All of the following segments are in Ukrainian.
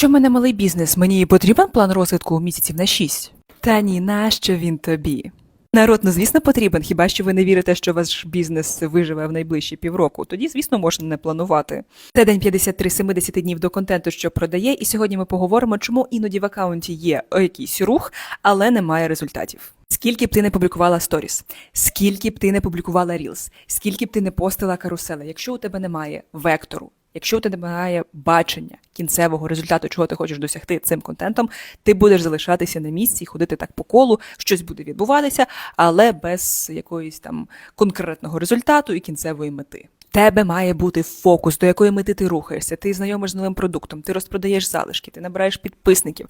Якщо в мене малий бізнес, мені потрібен план розвитку місяців на 6? Та ні, нащо він тобі? Народ, ну звісно, потрібен. Хіба що ви не вірите, що ваш бізнес виживе в найближчі півроку? Тоді, звісно, можна не планувати. Це день 53 70 днів до контенту, що продає, і сьогодні ми поговоримо, чому іноді в аккаунті є якийсь рух, але немає результатів. Скільки б ти не публікувала сторіс, скільки б ти не публікувала рілс, скільки б ти не постила карусели, якщо у тебе немає вектору, якщо у тебе немає бачення кінцевого результату, чого ти хочеш досягти цим контентом, ти будеш залишатися на місці, ходити так по колу, щось буде відбуватися, але без якоїсь там конкретного результату і кінцевої мети. Тебе має бути фокус, до якої мети ти рухаєшся. Ти знайомиш з новим продуктом, ти розпродаєш залишки, ти набираєш підписників,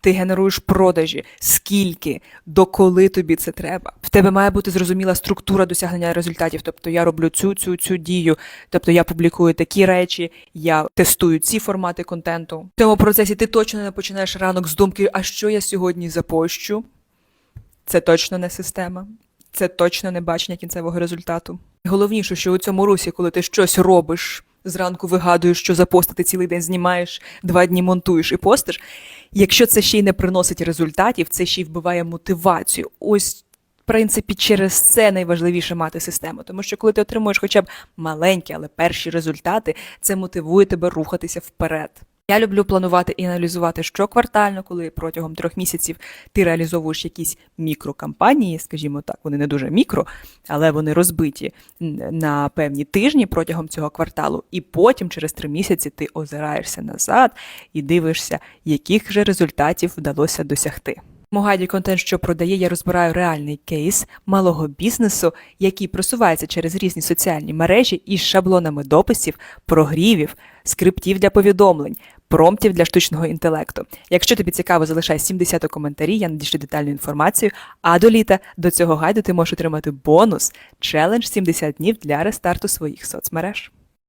ти генеруєш продажі, скільки, доколи тобі це треба. В тебе має бути зрозуміла структура досягнення результатів. Тобто я роблю цю цю цю дію, тобто я публікую такі речі, я тестую ці формати контенту. В цьому процесі ти точно не починаєш ранок з думки, а що я сьогодні запощу. Це точно не система. Це точно не бачення кінцевого результату. Головніше, що у цьому русі, коли ти щось робиш, зранку вигадуєш, що запостити цілий день знімаєш, два дні монтуєш і постиш. Якщо це ще й не приносить результатів, це ще й вбиває мотивацію. Ось. В принципі, через це найважливіше мати систему, тому що коли ти отримуєш хоча б маленькі, але перші результати, це мотивує тебе рухатися вперед. Я люблю планувати і аналізувати щоквартально, коли протягом трьох місяців ти реалізовуєш якісь мікрокампанії, скажімо так, вони не дуже мікро, але вони розбиті на певні тижні протягом цього кварталу, і потім через три місяці ти озираєшся назад і дивишся, яких же результатів вдалося досягти. Могаді контент, що продає, я розбираю реальний кейс малого бізнесу, який просувається через різні соціальні мережі із шаблонами дописів, прогрівів, скриптів для повідомлень, промптів для штучного інтелекту. Якщо тобі цікаво, залишай 70 коментарі, я надішлю детальну інформацію. А до літа до цього гайду ти можеш отримати бонус челендж 70 днів для рестарту своїх соцмереж.